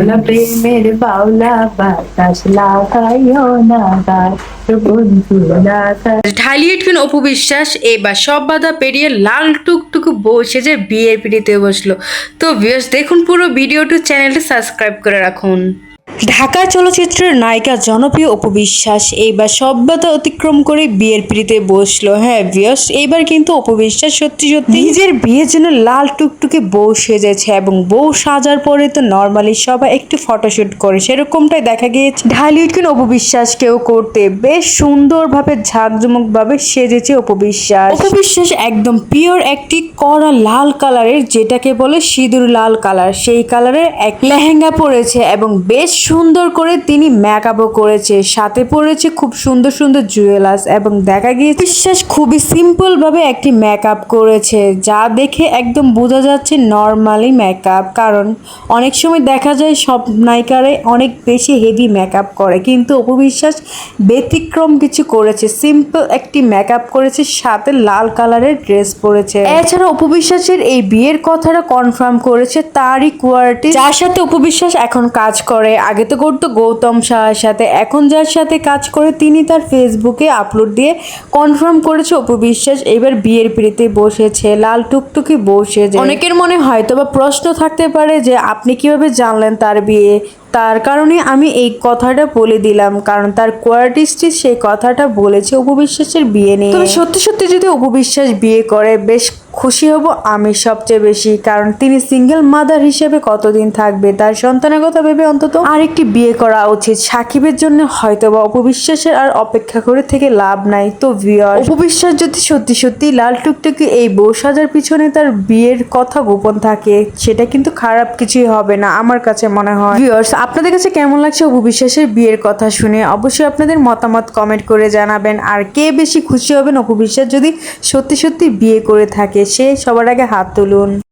বাউলা প্রেমের বাউলা বাতাস লাগাইও না গায় ঢালিয়ে উঠবেন অপু বিশ্বাস, এবার সব বাধা পেরিয়ে লাল টুকটুকু বসে যে বিয়ের পিড়িতে বসল। তো ভিউয়ার্স দেখুন পুরো ভিডিওটি চ্যানেলটি সাবস্ক্রাইব করে রাখুন। ঢাকা চলচ্চিত্রের নায়িকা জনপ্রিয় অপু বিশ্বাস এইবার সব বাধা অতিক্রম করে বিয়ের পিড়িতে বসল। হ্যাঁ ভিউয়ার্স, এইবার কিন্তু অপু বিশ্বাস সত্যি সত্যি নিজের বিয়ের জন্য লাল টুকটুকে বউ সেজেছে এবং বউ সাজার পরে তো নর্মালি সবাই একটু ফটোশুট করে। সেরকমটাই দেখা গিয়েছে। ঢালিউডকিন অপু বিশ্বাসকেও করতে বেশ সুন্দরভাবে, ঝাঁকজমকভাবে সেজেছে অপু বিশ্বাস অপু বিশ্বাস একদম পিওর একটি কড়া লাল কালারের, যেটাকে বলে সিঁদুর লাল কালার। সেই কালারের এক লেহেঙ্গা পরেছে এবং বেশ সুন্দর করে তিনি মেকআপও করেছে। সাথে পরেছে খুব সুন্দর সুন্দর জুয়েলার্স এবং দেখা গিয়ে বিশ্বাস খুবই সিম্পল ভাবে একটি মেকআপ করেছে, যা দেখে একদম বোঝা যাচ্ছে নর্মালি মেকআপ কারণ অনেক সময় দেখা যায় সব নায়িকারে অনেক বেশি হেভি মেকআপ করে। কিন্তু অপু বিশ্বাস ব্যতিক্রম কিছু করেছে। সিম্পল একটি মেকআপ করেছে, সাথে লাল কালারের ড্রেস পরেছে। এছাড়া অপু বিশ্বাসের এই বিয়ের কথাটা কনফার্ম করেছে তারই কোয়ালিটি যার সাথে অপু বিশ্বাস এখন কাজ করে। আগে তো করতো গৌতম শাহের সাথে এখন যার সাথে কাজ করে তিনি তার ফেসবুকে আপলোড দিয়ে কনফার্ম করেছে অপু বিশ্বাস। এবার বিয়ের পিড়িতে বসেছে লাল টুকটুকি বসেছে। অনেকের মনে হয়তো বা প্রশ্ন থাকতে পারে যে আপনি কীভাবে জানলেন তার বিয়ে? তার কারণে আমি এই কথাটা বলে দিলাম কারণ তার কোয়ার্টিস্টে সেই কথাটা বলেছে উপবিশ্বাসের বিয়ে নিয়ে। তবে সত্যি সত্যি যদি উপবিশ্বাস বিয়ে করে বেশ খুশি হব আমি সবচেয়ে বেশি, কারণ তিনি সিঙ্গেল মাদার হিসেবে কতদিন থাকবে, তার সন্তানের কথা ভেবে অন্তত আরেকটি বিয়ে করা উচিত। সাকিবের জন্য হয়তো বা অপবিশ্বাসের আর অপেক্ষা করে থেকে লাভ নাই। তো ভিওর অপবিশ্বাস যদি সত্যি সত্যি লাল টুকটুকি এই বউ সাজার পিছনে তার বিয়ের কথা গোপন থাকে, সেটা কিন্তু খারাপ কিছুই হবে না, আমার কাছে মনে হয়। ভিউয়ার্স আপনাদের কাছে কেমন লাগছে অপু বিশ্বাসের বিয়ের কথা শুনে? অবশ্যই আপনাদের মতামত কমেন্ট করে জানাবেন। আর কে বেশি খুশি হবেন অপু বিশ্বাস যদি সত্যি সত্যি বিয়ে করে থাকে সে সবার আগে হাত তুলুন।